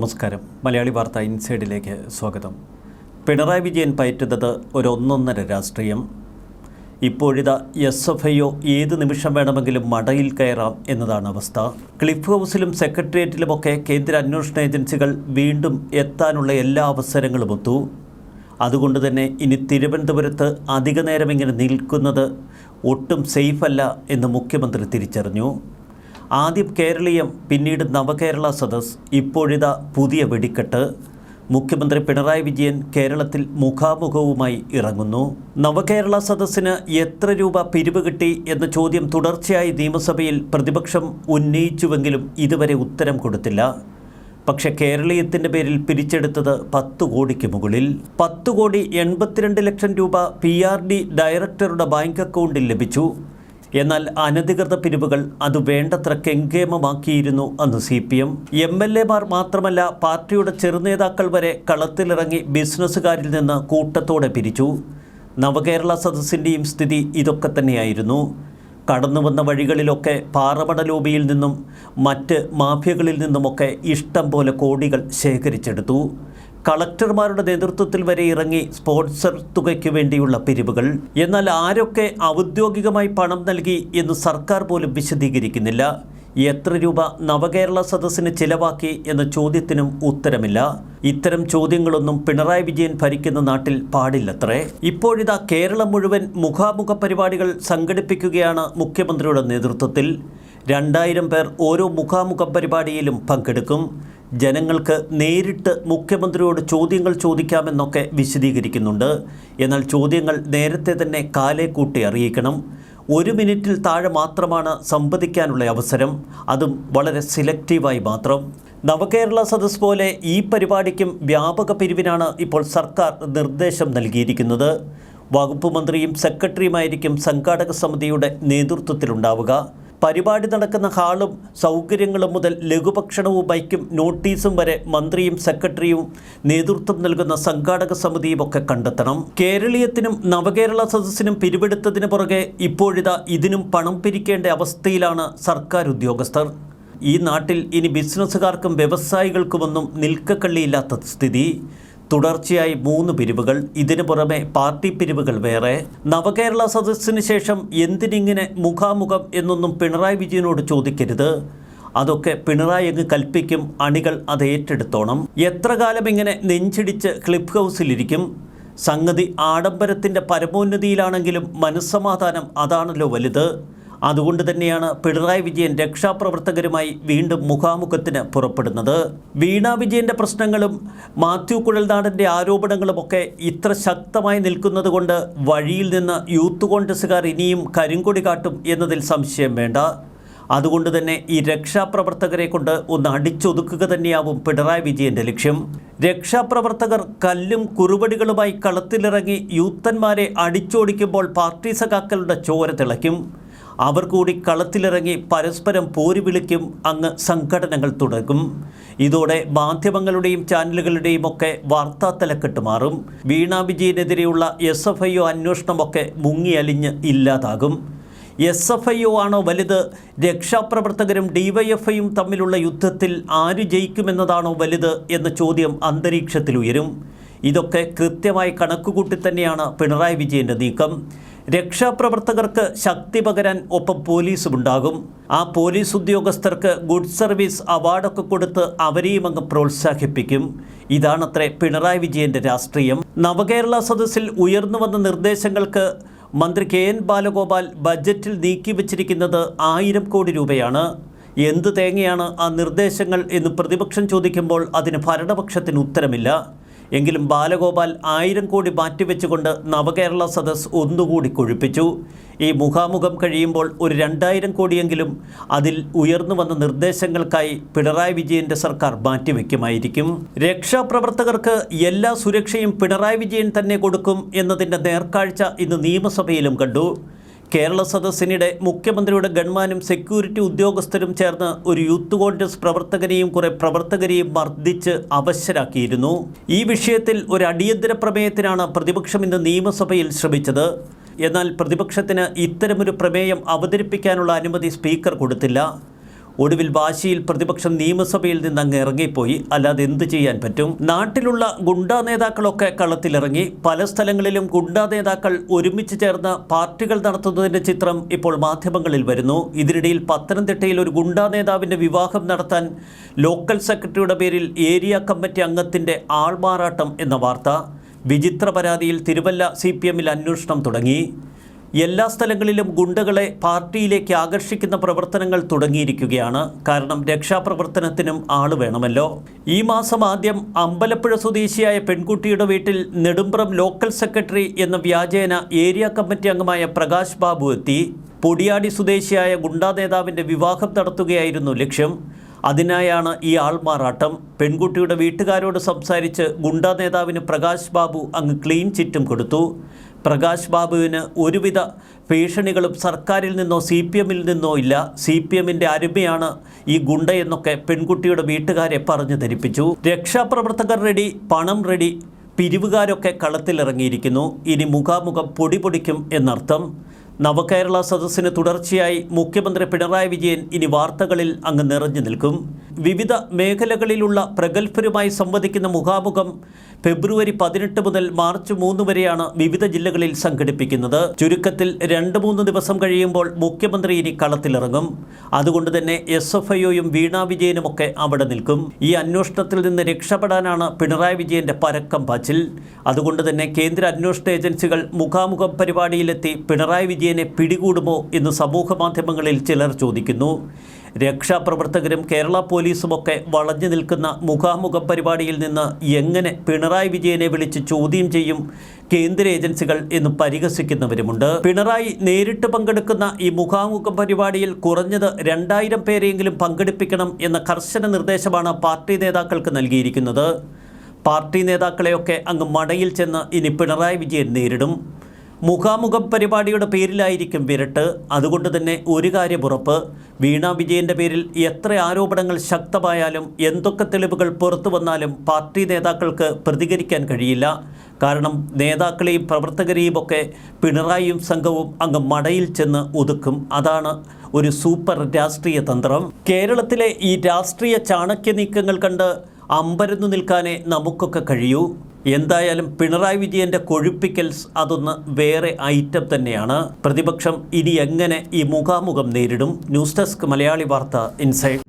നമസ്കാരം. മലയാളി വാർത്ത ഇൻസൈഡിലേക്ക് സ്വാഗതം. പിണറായി വിജയൻ പയറ്റുന്നത് ഒരു ഒന്നൊന്നര രാഷ്ട്രീയം. ഇപ്പോഴിത എസ് എഫ് ഐ ഒ ഏത് നിമിഷം വേണമെങ്കിലും മടയിൽ കയറാം എന്നതാണ് അവസ്ഥ. ക്ലിഫ് ഹൗസിലും സെക്രട്ടേറിയറ്റിലുമൊക്കെ കേന്ദ്ര അന്വേഷണ ഏജൻസികൾ വീണ്ടും എത്താനുള്ള എല്ലാ അവസരങ്ങളും ഒത്തു. അതുകൊണ്ട് തന്നെ ഇനി തിരുവനന്തപുരത്ത് അധിക നേരം ഇങ്ങനെ നിൽക്കുന്നത് ഒട്ടും സേഫല്ല എന്ന് മുഖ്യമന്ത്രി തിരിച്ചറിഞ്ഞു. ആദ്യം കേരളീയം പിന്നീട് നവകേരള സദസ് ഇപ്പോഴിതാ പുതിയ വെടിക്കെട്ട്. മുഖ്യമന്ത്രി പിണറായി വിജയൻ കേരളത്തിൽ മുഖാമുഖവുമായി ഇറങ്ങുന്നു. നവകേരള സദസ്സിന് എത്ര രൂപ പിരിവ് കിട്ടി എന്ന ചോദ്യം തുടർച്ചയായി നിയമസഭയിൽ പ്രതിപക്ഷം ഉന്നയിച്ചുവെങ്കിലും ഇതുവരെ ഉത്തരം കൊടുത്തില്ല. പക്ഷെ കേരളീയത്തിന്റെ പേരിൽ പിരിച്ചെടുത്തത് പത്ത് കോടിക്ക് മുകളിൽ. പത്ത് കോടി എൺപത്തിരണ്ട് ലക്ഷം രൂപ പി ഡയറക്ടറുടെ ബാങ്ക് അക്കൗണ്ടിൽ ലഭിച്ചു. എന്നാൽ അനധികൃത പിരിവുകൾ അത് വേണ്ടത്ര കെങ്കേമമാക്കിയിരുന്നു അന്ന് C P M. M L എമാർ മാത്രമല്ല പാർട്ടിയുടെ ചെറുനേതാക്കൾ വരെ കളത്തിലിറങ്ങി ബിസിനസ്സുകാരിൽ നിന്ന് കൂട്ടത്തോടെ പിരിച്ചു. നവകേരള സദസ്സിന്റെയും സ്ഥിതി ഇതൊക്കെ തന്നെയായിരുന്നു. കടന്നു വന്ന വഴികളിലൊക്കെ പാറമട ലോബിയിൽ നിന്നും മറ്റ് മാഫിയകളിൽ നിന്നുമൊക്കെ ഇഷ്ടം പോലെ കോടികൾ ശേഖരിച്ചെടുത്തു. കളക്ടർമാരുടെ നേതൃത്വത്തിൽ വരെ ഇറങ്ങി സ്പോൺസർ തുകയ്ക്ക് വേണ്ടിയുള്ള പിരിവുകൾ. എന്നാൽ ആരൊക്കെ ഔദ്യോഗികമായി പണം നൽകി എന്ന് സർക്കാർ പോലും വിശദീകരിക്കുന്നില്ല. എത്ര രൂപ നവകേരള സദസ്സിന് ചിലവാക്കി എന്ന ചോദ്യത്തിനും ഉത്തരമില്ല. ഇത്തരം ചോദ്യങ്ങളൊന്നും പിണറായി വിജയൻ ഭരിക്കുന്ന നാട്ടിൽ പാടില്ലത്രേ. ഇപ്പോഴിതാ കേരളം മുഴുവൻ മുഖാമുഖ പരിപാടികൾ സംഘടിപ്പിക്കുകയാണ് മുഖ്യമന്ത്രിയുടെ നേതൃത്വത്തിൽ. രണ്ടായിരം പേർ ഓരോ മുഖാമുഖ പരിപാടിയിലും പങ്കെടുക്കും. ജനങ്ങൾക്ക് നേരിട്ട് മുഖ്യമന്ത്രിയോട് ചോദ്യങ്ങൾ ചോദിക്കാമെന്നൊക്കെ വിശദീകരിക്കുന്നുണ്ട്. എന്നാൽ ചോദ്യങ്ങൾ നേരത്തെ തന്നെ കാലേ കൂട്ടി അറിയിക്കണം. ഒരു മിനിറ്റിൽ താഴെ മാത്രമാണ് സംവദിക്കാനുള്ള അവസരം. അതും വളരെ സിലക്റ്റീവായി മാത്രം. നവകേരള സദസ് പോലെ ഈ പരിപാടിക്കും വ്യാപക പിരിവിനാണ് ഇപ്പോൾ സർക്കാർ നിർദ്ദേശം നൽകിയിരിക്കുന്നത്. വകുപ്പ് മന്ത്രിയും സെക്രട്ടറിയുമായിരിക്കും സംഘാടക സമിതിയുടെ നേതൃത്വത്തിലുണ്ടാവുക. പരിപാടി നടക്കുന്ന ഹാളും സൗകര്യങ്ങളും മുതൽ ലഘുഭക്ഷണവും ബൈക്കും നോട്ടീസും വരെ മന്ത്രിയും സെക്രട്ടറിയും നേതൃത്വം നൽകുന്ന സംഘാടക സമിതിയും ഒക്കെ കണ്ടെത്തണം. കേരളീയത്തിനും നവകേരള സദസ്സിനും പിരിവെടുത്തതിന് പുറകെ ഇപ്പോഴിതാ ഇതിനും പണം പിരിക്കേണ്ട അവസ്ഥയിലാണ് സർക്കാർ ഉദ്യോഗസ്ഥർ. ഈ നാട്ടിൽ ഇനി ബിസിനസ്സുകാർക്കും വ്യവസായികൾക്കുമൊന്നും നിൽക്കക്കള്ളിയില്ലാത്ത സ്ഥിതി. തുടർച്ചയായി മൂന്ന് പിരിവുകൾ. ഇതിനു പുറമെ പാർട്ടി പിരിവുകൾ വേറെ. നവകേരള സദസ്സിന് ശേഷം എന്തിനിങ്ങനെ മുഖാമുഖം എന്നൊന്നും പിണറായി വിജയനോട് ചോദിക്കരുത്. അതൊക്കെ പിണറായി അങ്ങ് കൽപ്പിക്കും അണികൾ അത് ഏറ്റെടുത്തോണം. എത്ര കാലം ഇങ്ങനെ നെഞ്ചിടിച്ച് ക്ലിഫ് ഹൗസിലിരിക്കും? സംഗതി ആഡംബരത്തിന്റെ പരമോന്നതിയിലാണെങ്കിലും മനസ്സമാധാനം അതാണല്ലോ വലുത്. അതുകൊണ്ട് തന്നെയാണ് പിണറായി വിജയൻ രക്ഷാപ്രവർത്തകരുമായി വീണ്ടും മുഖാമുഖത്തിന് പുറപ്പെടുന്നത്. വീണ വിജയന്റെ പ്രശ്നങ്ങളും മാത്യു കുഴൽനാടന്റെ ആരോപണങ്ങളുമൊക്കെ ഇത്ര ശക്തമായി നിൽക്കുന്നത് കൊണ്ട് വഴിയിൽ നിന്ന് യൂത്ത് കോൺഗ്രസ്സുകാർ ഇനിയും കരിങ്കൊടി കാട്ടും എന്നതിൽ സംശയം വേണ്ട. അതുകൊണ്ട് തന്നെ ഈ രക്ഷാപ്രവർത്തകരെ കൊണ്ട് ഒന്ന് അടിച്ചൊതുക്കുക തന്നെയാവും പിണറായി വിജയന്റെ ലക്ഷ്യം. രക്ഷാപ്രവർത്തകർ കല്ലും കുറുപടികളുമായി കളത്തിലിറങ്ങി യൂത്തന്മാരെ അടിച്ചോടിക്കുമ്പോൾ പാർട്ടി സഖാക്കളുടെ ചോര തിളയ്ക്കും. അവർ കൂടി കളത്തിലിറങ്ങി പരസ്പരം പോരി വിളിക്കും അങ്ങ് സംഘടനകൾ തുടങ്ങും ഇതോടെ മാധ്യമങ്ങളുടെയും ചാനലുകളുടെയും ഒക്കെ വാർത്താ തലക്കെട്ട് മാറും വീണ വിജയനെതിരെയുള്ള എസ് എഫ് ഐ ഒ അന്വേഷണമൊക്കെ മുങ്ങിയലിഞ്ഞ് ഇല്ലാതാകും. എസ് എഫ് ഐ ഒ ആണോ വലുത്? രക്ഷാപ്രവർത്തകരും ഡിവൈഎഫ്ഐയും തമ്മിലുള്ള യുദ്ധത്തിൽ ആര് ജയിക്കുമെന്നതാണോ വലുത് എന്ന ചോദ്യം അന്തരീക്ഷത്തിൽ ഉയരും ഇതൊക്കെ കൃത്യമായി കണക്കുകൂട്ടി തന്നെയാണ് പിണറായി വിജയന്റെ നീക്കം. രക്ഷാപ്രവർത്തകർക്ക് ശക്തി പകരാൻ ഒപ്പം പോലീസും ഉണ്ടാകും ആ പോലീസ് ഉദ്യോഗസ്ഥർക്ക് ഗുഡ് സർവീസ് അവാർഡൊക്കെ കൊടുത്ത് അവരെയും അങ്ങ് പ്രോത്സാഹിപ്പിക്കും. ഇതാണത്രേ പിണറായി വിജയന്റെ രാഷ്ട്രീയം. നവകേരള സദസ്സിൽ ഉയർന്നു വന്ന നിർദ്ദേശങ്ങൾക്ക് മന്ത്രി കെ എൻ ബാലഗോപാൽ ബജറ്റിൽ നീക്കിവച്ചിരിക്കുന്നത് ആയിരം കോടി രൂപയാണ്. എന്ത് തേങ്ങയാണ് ആ നിർദ്ദേശങ്ങൾ എന്ന് പ്രതിപക്ഷം ചോദിക്കുമ്പോൾ അതിന് ഭരണപക്ഷത്തിന് ഉത്തരമില്ല. എങ്കിലും ബാലഗോപാൽ ആയിരം കോടി മാറ്റിവെച്ചുകൊണ്ട് നവകേരള സദസ് ഒന്നുകൂടി കൊഴുപ്പിച്ചു. ഈ മുഖാമുഖം കഴിയുമ്പോൾ ഒരു രണ്ടായിരം കോടിയെങ്കിലും അതിൽ ഉയർന്നു വന്ന നിർദ്ദേശങ്ങൾക്കായി പിണറായി വിജയന്റെ സർക്കാർ മാറ്റിവെക്കുമായിരിക്കും. രക്ഷാപ്രവർത്തകർക്ക് എല്ലാ സുരക്ഷയും പിണറായി വിജയൻ തന്നെ കൊടുക്കും എന്നതിന്റെ നേർക്കാഴ്ച ഇന്ന് നിയമസഭയിലും കണ്ടു. കേരള സദസ്സിനിടെ മുഖ്യമന്ത്രിയുടെ ഗൺമാനും സെക്യൂരിറ്റി ഉദ്യോഗസ്ഥരും ചേർന്ന് ഒരു യൂത്ത് കോൺഗ്രസ് പ്രവർത്തകനെയും കുറെ പ്രവർത്തകരെയും മർദ്ദിച്ച് അവശരാക്കിയിരുന്നു. ഈ വിഷയത്തിൽ ഒരു അടിയന്തര പ്രമേയത്തിനാണ് പ്രതിപക്ഷം ഇന്ന് നിയമസഭയിൽ ശ്രമിച്ചത്. എന്നാൽ പ്രതിപക്ഷത്തിന് ഇത്തരമൊരു പ്രമേയം അവതരിപ്പിക്കാനുള്ള അനുമതി സ്പീക്കർ കൊടുത്തില്ല. ഒടുവിൽ വാശിയിൽ പ്രതിപക്ഷം നിയമസഭയിൽ നിന്ന് അങ്ങ് ഇറങ്ങിപ്പോയി. അല്ലാതെ എന്ത് ചെയ്യാൻ പറ്റും? നാട്ടിലുള്ള ഗുണ്ടാ നേതാക്കളൊക്കെ കളത്തിലിറങ്ങി. പല സ്ഥലങ്ങളിലും ഗുണ്ടാ നേതാക്കൾ ഒരുമിച്ച് ചേർന്ന് പാർട്ടികൾ നടത്തുന്നതിന്റെ ചിത്രം ഇപ്പോൾ മാധ്യമങ്ങളിൽ വരുന്നു. ഇതിനിടയിൽ പത്തനംതിട്ടയിൽ ഒരു ഗുണ്ടാ നേതാവിന്റെ വിവാഹം നടത്താൻ ലോക്കൽ സെക്രട്ടറിയുടെ പേരിൽ ഏരിയ കമ്മിറ്റി അംഗത്തിന്റെ ആൾമാറാട്ടം എന്ന വാർത്ത. വിചിത്ര പരാതിയിൽ തിരുവല്ല സി പി എമ്മിൽ അന്വേഷണം തുടങ്ങി. എല്ലാ സ്ഥലങ്ങളിലും ഗുണ്ടകളെ പാർട്ടിയിലേക്ക് ആകർഷിക്കുന്ന പ്രവർത്തനങ്ങൾ തുടങ്ങിയിരിക്കുകയാണ്. കാരണം രക്ഷാപ്രവർത്തനത്തിനും ആൾ വേണമല്ലോ. ഈ മാസം ആദ്യം അമ്പലപ്പുഴ സ്വദേശിയായ പെൺകുട്ടിയുടെ വീട്ടിൽ നെടുമ്പ്രം ലോക്കൽ സെക്രട്ടറി എന്ന വ്യാജേന ഏരിയ കമ്മിറ്റി അംഗമായ പ്രകാശ് ബാബു എത്തി. പൊടിയാടി സ്വദേശിയായ ഗുണ്ടാ നേതാവിന്റെ വിവാഹം നടത്തുകയായിരുന്നു ലക്ഷ്യം. അതിനായാണ് ഈ ആൾമാറാട്ടം പെൺകുട്ടിയുടെ വീട്ടുകാരോട് സംസാരിച്ച് ഗുണ്ടാ നേതാവിന് പ്രകാശ് ബാബു അങ്ങ് ക്ലീൻ ചിറ്റും കൊടുത്തു. പ്രകാശ് ബാബുവിന് ഒരുവിധ ഭീഷണികളും സർക്കാരിൽ നിന്നോ സി പി എമ്മിൽ നിന്നോ ഇല്ല. സി പി എമ്മിന്റെ അരുമയാണ് ഈ ഗുണ്ടയെന്നൊക്കെ പെൺകുട്ടിയുടെ വീട്ടുകാരെ പറഞ്ഞു ധരിപ്പിച്ചു. രക്ഷാപ്രവർത്തകർ റെഡി പണം റെഡി പിരിവുകാരൊക്കെ കളത്തിലിറങ്ങിയിരിക്കുന്നു. ഇനി മുഖാമുഖം പൊടി പൊടിക്കും എന്നർത്ഥം. നവകേരള സദസ്സിന് തുടർച്ചയായി മുഖ്യമന്ത്രി പിണറായി വിജയൻ ഇനി വാർത്തകളിൽ അങ്ങ് നിറഞ്ഞു നിൽക്കും. വിവിധ മേഖലകളിലുള്ള പ്രഗത്ഭരുമായി സംവദിക്കുന്ന മുഖാമുഖം ഫെബ്രുവരി പതിനെട്ട് മുതൽ മാർച്ച് മൂന്ന് വരെയാണ് വിവിധ ജില്ലകളിൽ സംഘടിപ്പിക്കുന്നത്. ചുരുക്കത്തിൽ രണ്ട് മൂന്ന് ദിവസം കഴിയുമ്പോൾ മുഖ്യമന്ത്രി ഇനി കളത്തിലിറങ്ങും. അതുകൊണ്ട് തന്നെ എസ് എഫ് ഐയും വീണ വിജയനുമൊക്കെ അവിടെ നിൽക്കും. ഈ അന്വേഷണത്തിൽ നിന്ന് രക്ഷപ്പെടാനാണ് പിണറായി വിജയന്റെ പരക്കം പാച്ചിൽ. അതുകൊണ്ട് തന്നെ കേന്ദ്ര അന്വേഷണ ഏജൻസികൾ മുഖാമുഖം പരിപാടിയിലെത്തി പിണറായി വിജയനെ പിടികൂടുമോ എന്ന് സമൂഹ മാധ്യമങ്ങളിൽ ചിലർ ചോദിക്കുന്നു. രക്ഷാപ്രവർത്തകരും കേരള പോലീസുമൊക്കെ വളഞ്ഞു നിൽക്കുന്ന മുഖാമുഖ പരിപാടിയിൽ നിന്ന് എങ്ങനെ പിണറായി വിജയനെ വിളിച്ച് ചോദ്യം ചെയ്യും കേന്ദ്ര ഏജൻസികൾ എന്ന് പരിഹസിക്കുന്നവരുമുണ്ട്. പിണറായി നേരിട്ട് പങ്കെടുക്കുന്ന ഈ മുഖാമുഖ പരിപാടിയിൽ കുറഞ്ഞത് രണ്ടായിരം പേരെയെങ്കിലും പങ്കെടുപ്പിക്കണം എന്ന കർശന നിർദ്ദേശമാണ് പാർട്ടി നേതാക്കൾക്ക് നൽകിയിരിക്കുന്നത്. പാർട്ടി നേതാക്കളെയൊക്കെ അങ്ങ് മടയിൽ ചെന്ന് ഇനി പിണറായി വിജയൻ നേരിടും. മുഖാമുഖം പരിപാടിയുടെ പേരിലായിരിക്കും വിരട്ട്. അതുകൊണ്ട് തന്നെ ഒരു കാര്യം വീണാ വീണ വിജയന്റെ പേരിൽ എത്ര ആരോപണങ്ങൾ ശക്തമായാലും എന്തൊക്കെ തെളിവുകൾ പുറത്തു വന്നാലും പാർട്ടി നേതാക്കൾക്ക് പ്രതികരിക്കാൻ കഴിയില്ല. കാരണം നേതാക്കളെയും പ്രവർത്തകരെയും ഒക്കെ പിണറായിയും സംഘവും അങ്ങ് മടയിൽ ചെന്ന് ഒതുക്കും. അതാണ് ഒരു സൂപ്പർ രാഷ്ട്രീയ തന്ത്രം. കേരളത്തിലെ ഈ രാഷ്ട്രീയ ചാണക്യ നീക്കങ്ങൾ കണ്ട് അമ്പരന്നു നിൽക്കാനേ നമുക്കൊക്കെ കഴിയൂ. എന്തായാലും പിണറായി വിജയന്റെ കൊഴുപ്പിക്കൽസ് അതൊന്ന് വേറെ ഐറ്റം തന്നെയാണ്. പ്രതിപക്ഷം ഇനി എങ്ങനെ ഈ മുഖാമുഖം നേരിടും? ന്യൂസ് ഡെസ്ക് മലയാളി വാർത്ത ഇൻസൈഡ്